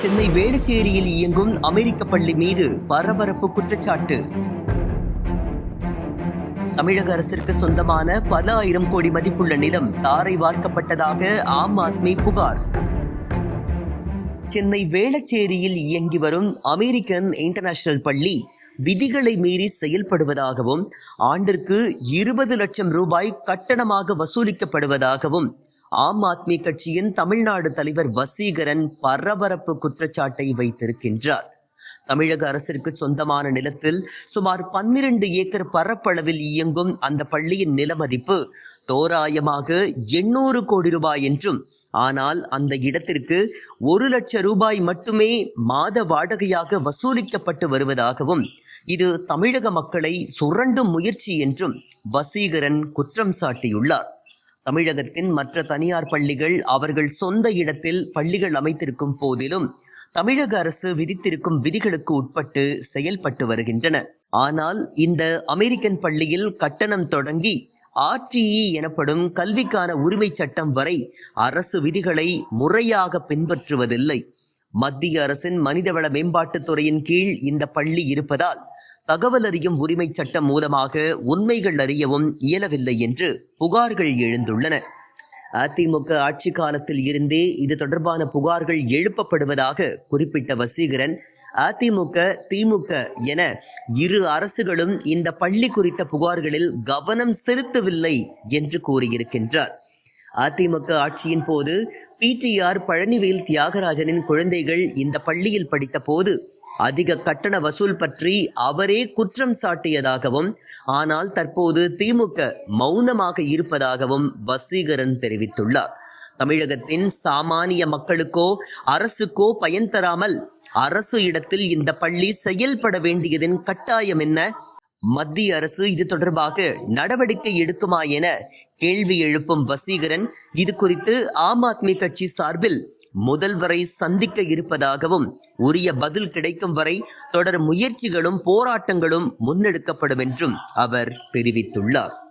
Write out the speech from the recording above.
சென்னை வேளச்சேரியில் இயங்கும் அமெரிக்க பள்ளி மீது பரபரப்பு குற்றச்சாட்டு. தமிழக அரசிற்கு சொந்தமான பல ஆயிரம் கோடி மதிப்புள்ள நிலம் தாரை வார்க்கப்பட்டதாக ஆம் ஆத்மி புகார். சென்னை வேளச்சேரியில் இயங்கி வரும் அமெரிக்கன் இன்டர்நேஷனல் பள்ளி விதிகளை மீறி செயல்படுவதாகவும் ஆண்டிற்கு இருபது லட்சம் ரூபாய் கட்டணமாக வசூலிக்கப்படுவதாகவும் ஆம் ஆத்மி கட்சியின் தமிழ்நாடு தலைவர் வசீகரன் பரபரப்பு குற்றச்சாட்டை வைத்திருக்கின்றார். தமிழக அரசிற்கு சொந்தமான நிலத்தில் சுமார் பன்னிரண்டு ஏக்கர் பரப்பளவில் இயங்கும் அந்த பள்ளியின் நில மதிப்பு தோராயமாக எண்ணூறு கோடி ரூபாய் என்றும் ஆனால் அந்த இடத்திற்கு ஒரு லட்சம் ரூபாய் மட்டுமே மாத வாடகையாக வசூலிக்கப்பட்டு வருவதாகவும் இது தமிழக மக்களை சுரண்டும் முயற்சி என்றும் வசீகரன் குற்றம் சாட்டியுள்ளார். தமிழகத்தின் மற்ற தனியார் பள்ளிகள் அவர்கள் சொந்த இடத்தில் பள்ளிகள் அமைத்திருக்கும் போதிலும் தமிழக அரசு விதித்திருக்கும் விதிகளுக்கு உட்பட்டு செயல்பட்டு வருகின்றன. ஆனால் இந்த அமெரிக்கன் பள்ளியில் கட்டணம் தொடங்கி ஆர்டிஇ எனப்படும் கல்விக்கான உரிமை சட்டம் வரை அரசு விதிகளை முறையாக பின்பற்றுவதில்லை. மத்திய அரசின் மனிதவள மேம்பாட்டுத் துறையின் கீழ் இந்த பள்ளி இருப்பதால் தகவல் அறியும் உரிமை சட்டம் மூலமாக உண்மைகள் அறியவும் இயலவில்லை என்று புகார்கள் எழுந்துள்ளன. அதிமுக ஆட்சி காலத்தில் இருந்தே இது தொடர்பான புகார்கள் எழுப்பப்படுவதாக குறிப்பிட்ட வசீகரன் அதிமுக திமுக என இரு அரசுகளும் இந்த பள்ளி குறித்த புகார்களில் கவனம் செலுத்தவில்லை என்று கூறியிருக்கின்றார். அதிமுக ஆட்சியின் போது பிடிஆர் பழனிவேல் தியாகராஜனின் குழந்தைகள் இந்த பள்ளியில் படித்த போது அதிக கட்டண வசூல் பற்றி அவரே குற்றம் சாட்டியதாகவும் ஆனால் தற்போது திமுக மௌனமாக இருப்பதாகவும் வசீகரன் தெரிவித்துள்ளார். தமிழகத்தின் சாமானிய மக்களுக்கோ அரசுக்கோ பயன் தராமல் அரசு இடத்தில் இந்த பள்ளி செயல்பட வேண்டியதன் கட்டாயம் என்ன? மத்திய அரசு இது தொடர்பாக நடவடிக்கை எடுக்குமா என கேள்வி எழுப்பும் வசீகரன் இது குறித்து ஆம் ஆத்மி கட்சி சார்பில் முதல்வரை சந்திக்க இருப்பதாகவும் உரிய பதில் கிடைக்கும் வரை தொடர் முயற்சிகளும் போராட்டங்களும் முன்னெடுக்கப்படும் என்றும் அவர் தெரிவித்துள்ளார்.